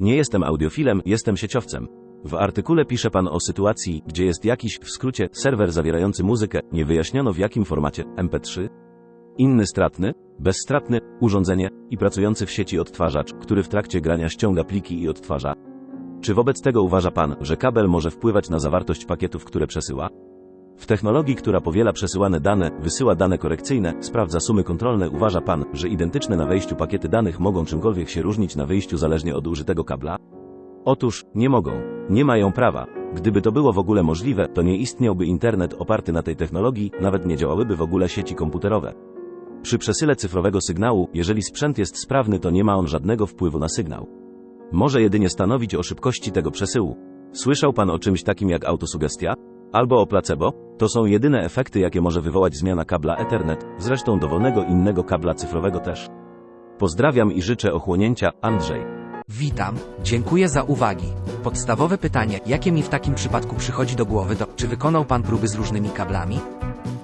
Nie jestem audiofilem, jestem sieciowcem. W artykule pisze pan o sytuacji, gdzie jest jakiś, w skrócie, serwer zawierający muzykę, nie wyjaśniono w jakim formacie, MP3? Inny stratny, bezstratny, urządzenie i pracujący w sieci odtwarzacz, który w trakcie grania ściąga pliki i odtwarza. Czy wobec tego uważa pan, że kabel może wpływać na zawartość pakietów, które przesyła? W technologii, która powiela przesyłane dane, wysyła dane korekcyjne, sprawdza sumy kontrolne, uważa pan, że identyczne na wejściu pakiety danych mogą czymkolwiek się różnić na wyjściu zależnie od użytego kabla? Otóż, nie mogą. Nie mają prawa. Gdyby to było w ogóle możliwe, to nie istniałby internet oparty na tej technologii, nawet nie działałyby w ogóle sieci komputerowe. Przy przesyle cyfrowego sygnału, jeżeli sprzęt jest sprawny, to nie ma on żadnego wpływu na sygnał. Może jedynie stanowić o szybkości tego przesyłu. Słyszał pan o czymś takim jak autosugestia? Albo o placebo? To są jedyne efekty, jakie może wywołać zmiana kabla Ethernet, zresztą dowolnego innego kabla cyfrowego też. Pozdrawiam i życzę ochłonięcia, Andrzej. Witam, dziękuję za uwagi. Podstawowe pytanie, jakie mi w takim przypadku przychodzi do głowy to, czy wykonał Pan próby z różnymi kablami?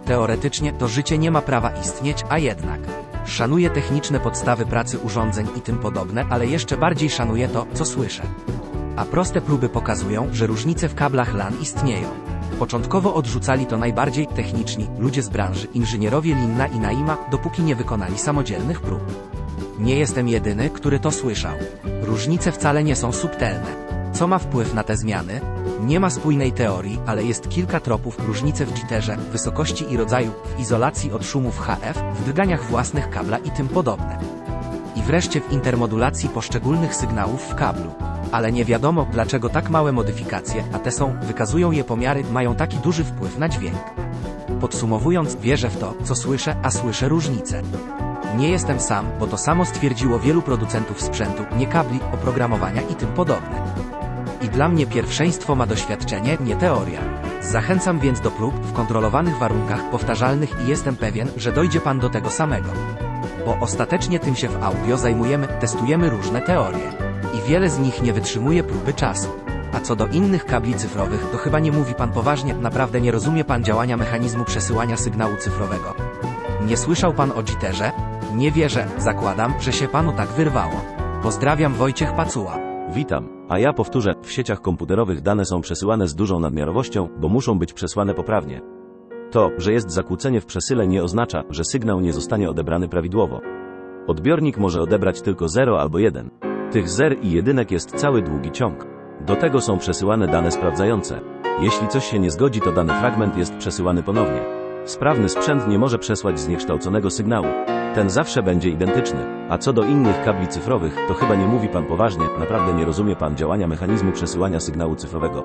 Teoretycznie to życie nie ma prawa istnieć, a jednak. Szanuję techniczne podstawy pracy urządzeń i tym podobne, ale jeszcze bardziej szanuję to, co słyszę. A proste próby pokazują, że różnice w kablach LAN istnieją. Początkowo odrzucali to najbardziej techniczni ludzie z branży, inżynierowie Linna i Naima, dopóki nie wykonali samodzielnych prób. Nie jestem jedyny, który to słyszał. Różnice wcale nie są subtelne. Co ma wpływ na te zmiany? Nie ma spójnej teorii, ale jest kilka tropów, różnice w jitterze, wysokości i rodzaju, w izolacji od szumów HF, w drganiach własnych kabla i tym podobne. I wreszcie w intermodulacji poszczególnych sygnałów w kablu. Ale nie wiadomo, dlaczego tak małe modyfikacje, a te są, wykazują je pomiary, mają taki duży wpływ na dźwięk. Podsumowując, wierzę w to, co słyszę, a słyszę różnice. Nie jestem sam, bo to samo stwierdziło wielu producentów sprzętu, nie kabli, oprogramowania i tym podobne. I dla mnie pierwszeństwo ma doświadczenie, nie teoria. Zachęcam więc do prób w kontrolowanych warunkach, powtarzalnych i jestem pewien, że dojdzie Pan do tego samego. Bo ostatecznie tym się w audio zajmujemy, testujemy różne teorie. I wiele z nich nie wytrzymuje próby czasu. A co do innych kabli cyfrowych, to chyba nie mówi Pan poważnie, naprawdę nie rozumie Pan działania mechanizmu przesyłania sygnału cyfrowego. Nie słyszał Pan o jitterze? Nie wierzę, zakładam, że się Panu tak wyrwało. Pozdrawiam Wojciech Pacuła. Witam. A ja powtórzę, w sieciach komputerowych dane są przesyłane z dużą nadmiarowością, bo muszą być przesłane poprawnie. To, że jest zakłócenie w przesyle nie oznacza, że sygnał nie zostanie odebrany prawidłowo. Odbiornik może odebrać tylko 0 albo 1. Tych zer i jedynek jest cały długi ciąg. Do tego są przesyłane dane sprawdzające. Jeśli coś się nie zgodzi, to dany fragment jest przesyłany ponownie. Sprawny sprzęt nie może przesłać zniekształconego sygnału. Ten zawsze będzie identyczny. A co do innych kabli cyfrowych, to chyba nie mówi pan poważnie, naprawdę nie rozumie pan działania mechanizmu przesyłania sygnału cyfrowego.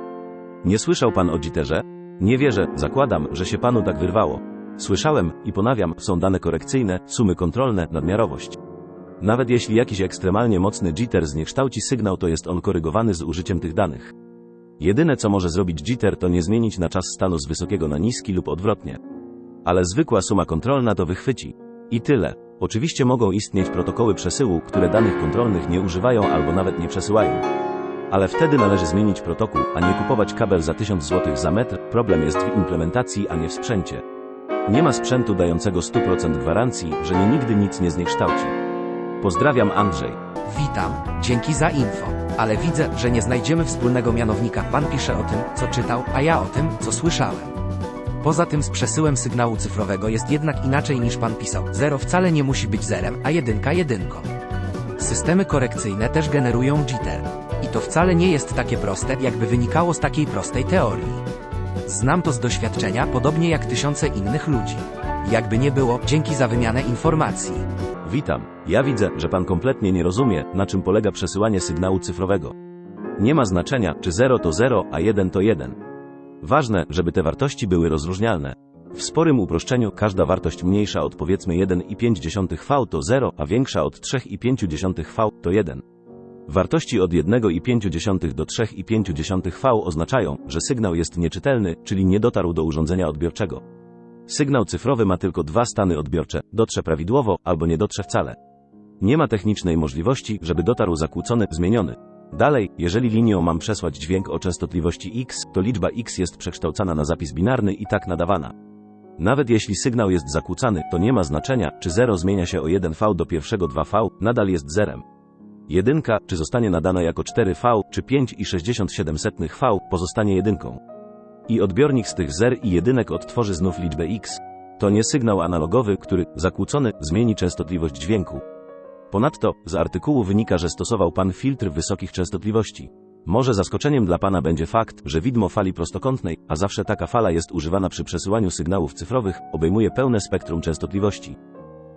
Nie słyszał pan o jitterze? Nie wierzę, zakładam, że się panu tak wyrwało. Słyszałem i ponawiam, są dane korekcyjne, sumy kontrolne, nadmiarowość. Nawet jeśli jakiś ekstremalnie mocny jitter zniekształci sygnał, to jest on korygowany z użyciem tych danych. Jedyne co może zrobić jitter to nie zmienić na czas stanu z wysokiego na niski lub odwrotnie. Ale zwykła suma kontrolna to wychwyci. I tyle. Oczywiście mogą istnieć protokoły przesyłu, które danych kontrolnych nie używają albo nawet nie przesyłają. Ale wtedy należy zmienić protokół, a nie kupować kabel za 1000 zł za metr. Problem jest w implementacji, a nie w sprzęcie. Nie ma sprzętu dającego 100% gwarancji, że nie nigdy nic nie zniekształci. Pozdrawiam Andrzej. Witam, dzięki za info. Ale widzę, że nie znajdziemy wspólnego mianownika. Pan pisze o tym, co czytał, a ja o tym, co słyszałem. Poza tym z przesyłem sygnału cyfrowego jest jednak inaczej niż pan pisał. Zero wcale nie musi być zerem, a jedynka jedynką. Systemy korekcyjne też generują jitter. To wcale nie jest takie proste, jakby wynikało z takiej prostej teorii. Znam to z doświadczenia, podobnie jak tysiące innych ludzi. Jakby nie było, dzięki za wymianę informacji. Witam. Ja widzę, że pan kompletnie nie rozumie, na czym polega przesyłanie sygnału cyfrowego. Nie ma znaczenia, czy 0 to 0, a 1 to 1. Ważne, żeby te wartości były rozróżnialne. W sporym uproszczeniu każda wartość mniejsza od powiedzmy 1,5 V to 0, a większa od 3,5 V to 1. Wartości od 1,5 do 3,5 V oznaczają, że sygnał jest nieczytelny, czyli nie dotarł do urządzenia odbiorczego. Sygnał cyfrowy ma tylko dwa stany odbiorcze, dotrze prawidłowo albo nie dotrze wcale. Nie ma technicznej możliwości, żeby dotarł zakłócony, zmieniony. Dalej, jeżeli linią mam przesłać dźwięk o częstotliwości x, to liczba x jest przekształcana na zapis binarny i tak nadawana. Nawet jeśli sygnał jest zakłócany, to nie ma znaczenia, czy 0 zmienia się o 1V do pierwszego 2V, nadal jest zerem. Jedynka, czy zostanie nadana jako 4V, czy 5,67V, pozostanie jedynką. I odbiornik z tych zer i jedynek odtworzy znów liczbę X. To nie sygnał analogowy, który, zakłócony, zmieni częstotliwość dźwięku. Ponadto, z artykułu wynika, że stosował pan filtr wysokich częstotliwości. Może zaskoczeniem dla pana będzie fakt, że widmo fali prostokątnej, a zawsze taka fala jest używana przy przesyłaniu sygnałów cyfrowych, obejmuje pełne spektrum częstotliwości.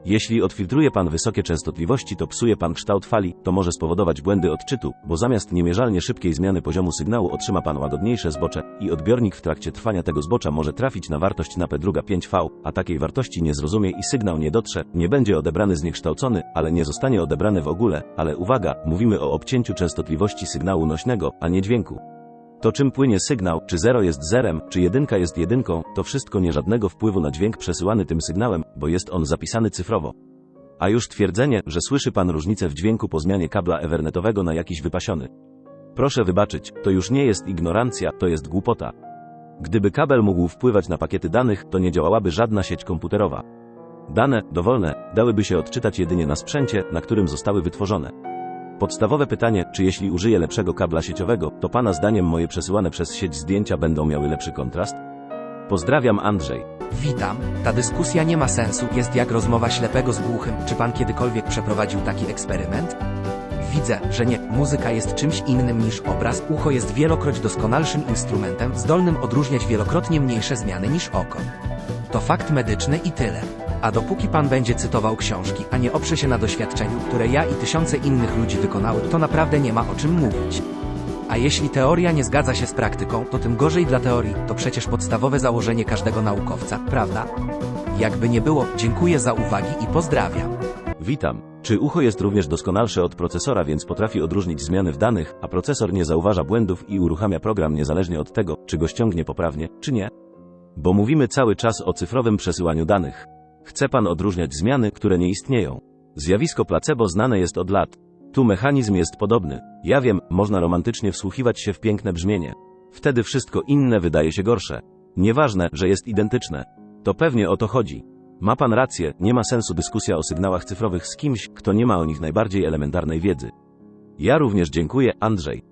Jeśli odfiltruje pan wysokie częstotliwości, to psuje pan kształt fali, to może spowodować błędy odczytu, bo zamiast niemierzalnie szybkiej zmiany poziomu sygnału otrzyma pan łagodniejsze zbocze i odbiornik w trakcie trwania tego zbocza może trafić na wartość na P2 5V, a takiej wartości nie zrozumie i sygnał nie dotrze, nie będzie odebrany zniekształcony, ale nie zostanie odebrany w ogóle, ale uwaga, mówimy o obcięciu częstotliwości sygnału nośnego, a nie dźwięku. To czym płynie sygnał, czy 0 jest zerem, czy jedynka jest jedynką, to wszystko nie żadnego wpływu na dźwięk przesyłany tym sygnałem, bo jest on zapisany cyfrowo. A już twierdzenie, że słyszy pan różnicę w dźwięku po zmianie kabla ethernetowego na jakiś wypasiony. Proszę wybaczyć, to już nie jest ignorancja, to jest głupota. Gdyby kabel mógł wpływać na pakiety danych, to nie działałaby żadna sieć komputerowa. Dane, dowolne, dałyby się odczytać jedynie na sprzęcie, na którym zostały wytworzone. Podstawowe pytanie, czy jeśli użyję lepszego kabla sieciowego, to Pana zdaniem moje przesyłane przez sieć zdjęcia będą miały lepszy kontrast? Pozdrawiam Andrzej. Witam, ta dyskusja nie ma sensu, jest jak rozmowa ślepego z głuchym. Czy pan kiedykolwiek przeprowadził taki eksperyment? Widzę, że nie, muzyka jest czymś innym niż obraz, ucho jest wielokroć doskonalszym instrumentem, zdolnym odróżniać wielokrotnie mniejsze zmiany niż oko. To fakt medyczny i tyle. A dopóki pan będzie cytował książki, a nie oprze się na doświadczeniu, które ja i tysiące innych ludzi wykonały, to naprawdę nie ma o czym mówić. A jeśli teoria nie zgadza się z praktyką, to tym gorzej dla teorii, to przecież podstawowe założenie każdego naukowca, prawda? Jakby nie było, dziękuję za uwagi i pozdrawiam. Witam. Czy ucho jest również doskonalsze od procesora, więc potrafi odróżnić zmiany w danych, a procesor nie zauważa błędów i uruchamia program niezależnie od tego, czy go ściągnie poprawnie, czy nie? Bo mówimy cały czas o cyfrowym przesyłaniu danych. Chce pan odróżniać zmiany, które nie istnieją. Zjawisko placebo znane jest od lat. Tu mechanizm jest podobny. Ja wiem, można romantycznie wsłuchiwać się w piękne brzmienie. Wtedy wszystko inne wydaje się gorsze. Nieważne, że jest identyczne. To pewnie o to chodzi. Ma pan rację, nie ma sensu dyskusja o sygnałach cyfrowych z kimś, kto nie ma o nich najbardziej elementarnej wiedzy. Ja również dziękuję, Andrzej.